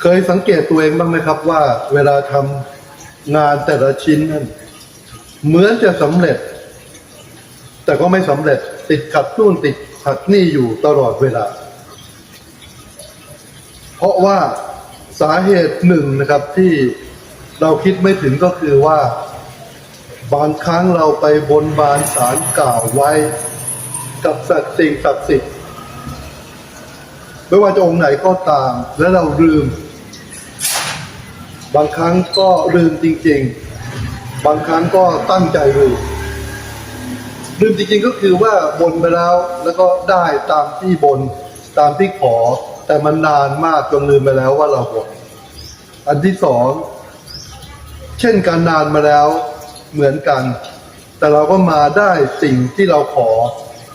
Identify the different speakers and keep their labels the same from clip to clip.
Speaker 1: เคยสังเกตตัวเองบ้างไหมครับว่า เวลาทำงานแต่ละชิ้นนั้นเหมือนจะสำเร็จ แต่ก็ไม่สำเร็จ ติดขัดนู่นติดขัดนี่อยู่ตลอดเวลา เพราะว่าสาเหตุหนึ่งนะครับที่เราคิดไม่ถึงก็คือว่า บางครั้งเราไปบนบานสารกล่าวไว้ กับสัตว์สิ่งศักดิ์สิทธิ์ไม่ว่าจะองค์ไหนก็ตาม และเราลืม บางครั้งก็ลืมจริง ๆ บางครั้งก็ตั้งใจลืมลืมจริงๆก็คือว่าบนไปแล้วแล้วก็ได้ตามที่บนตามที่ขอ แต่มันนานมากจนลืมไปแล้วว่าเราบนอันที่สองเช่นการนานมาแล้วเหมือนกัน แต่เราก็มาได้สิ่งที่เราขอ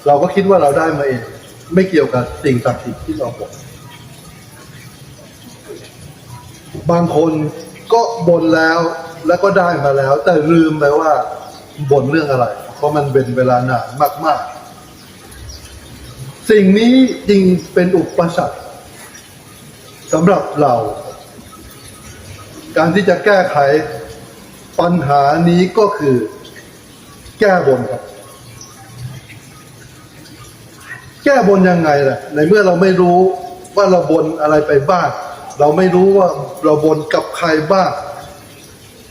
Speaker 1: เราก็คิดว่าเราได้มาเอง ไม่เกี่ยวกับสิ่งศักดิ์สิทธิ์ที่เราบน บางคนก็บนแล้วแล้วก็ได้มาแล้ว แต่ลืมไปว่าบนเรื่องอะไร เพราะมันเป็นเวลานานมาก ๆ สิ่งนี้จริงเป็นอุปสรรคสำหรับเรา การที่จะแก้ไขปัญหานี้ก็คือแก้บนครับ แก้บนยังไงล่ะ ในเมื่อเราไม่รู้ว่าเราบนอะไรไปบ้าง เราไม่รู้ว่าเราบนกับใครบ้าง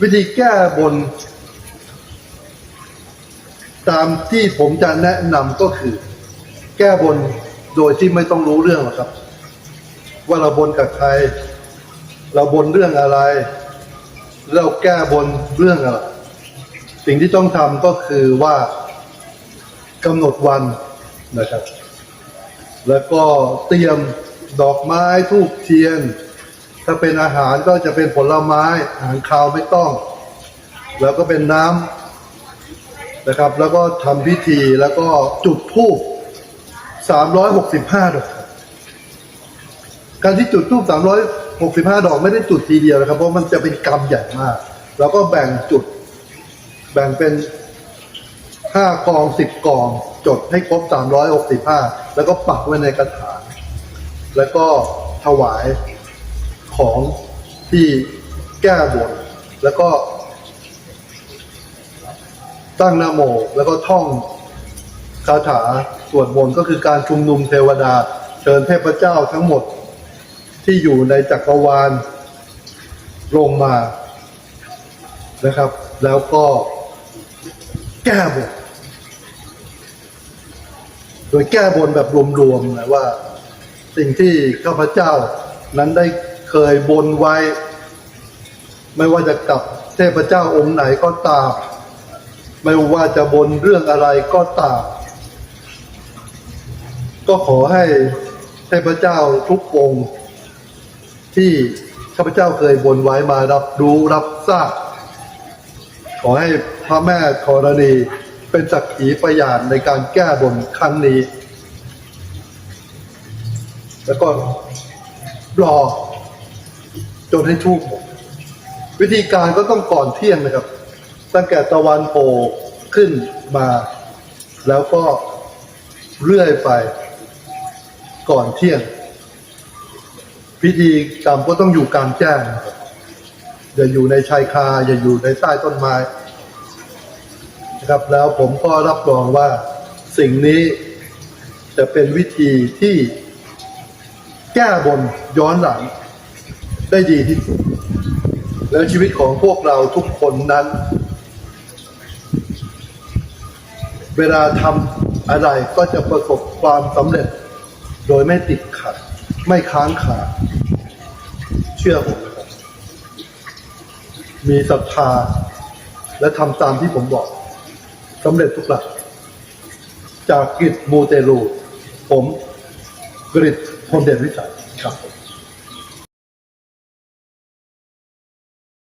Speaker 1: วิธีแก้บน ตามที่ผมจะแนะนำก็คือ แก้บนโดยที่ไม่ต้องรู้เรื่องหรอกครับ ว่าเราบนกับใคร เราบนเรื่องอะไร เราแก้บนเรื่องอะไรสิ่งที่ต้องทำก็คือว่ากำหนดวันนะครับ แล้วก็เตรียมดอกไม้ทูบเทียน ถ้าเป็นอาหารก็จะเป็นผลไม้ อาหารคาวไม่ต้อง แล้วก็เป็นน้ำนะครับ แล้วก็ทำพิธีแล้วก็จุดธูป365ดอก การที่จุดธูป365ดอกไม่ได้จุดทีเดียวนะครับ เพราะมันจะเป็นกรรมใหญ่มากแล้วก็แบ่งจุด แบ่งเป็นห้ากองสิบกอง จดให้ครบสามร้อยหกสิบห้าแล้วก็ปักไว้ในกระถางแล้วก็ถวาย ของที่แก้บนแล้วก็ ตั้งนะโมแล้วก็ท่องคาถาสวดมนต์ก็คือการชุมนุมเทวดา เชิญเทพเจ้าทั้งหมดที่อยู่ในจักรวาลลงมานะครับ แล้วก็แก้บนโดยแก้บนแบบรวมๆนะว่า สิ่งที่ข้าพเจ้านั้นได้ เคยบนไว้ ไม่ว่าจะกับเทพเจ้าองค์ไหนก็ตาม ไม่ว่าจะบนเรื่องอะไรก็ตาม ก็ขอให้เทพเจ้าทุกองค์ที่ข้าพเจ้าเคยบนไว้มารับรู้รับทราบขอให้พระแม่ธรณีเป็นสักขีพยานในการแก้บนครั้งนี้ แล้วก็รอ จนให้ทูบหมดวิธีการก็ต้องก่อนเที่ยงนะครับ ตั้งแต่ตะวันโผล่ขึ้นมา แล้วก็เรื่อยไปก่อนเที่ยง พิธีกรรมก็ต้องอยู่กลางแจ้งนะครับอย่าอยู่ในชายคา อย่าอยู่ในใต้ต้นไม้นะครับแล้วผมก็รับรองว่าสิ่งนี้จะเป็นวิธีที่แก้บนย้อนหลัง ได้ดีที่สุด แล้วชีวิตของพวกเราทุกคนนั้น เวลาทำอะไรก็จะประสบความสำเร็จ โดยไม่ติดขัด ไม่ค้างคาเชื่อผมมีศรัทธาและทำตามที่ผมบอกสำเร็จทุกหลัก จากกิจมูเตลู ผมกริตพลเดชวิสัยครับ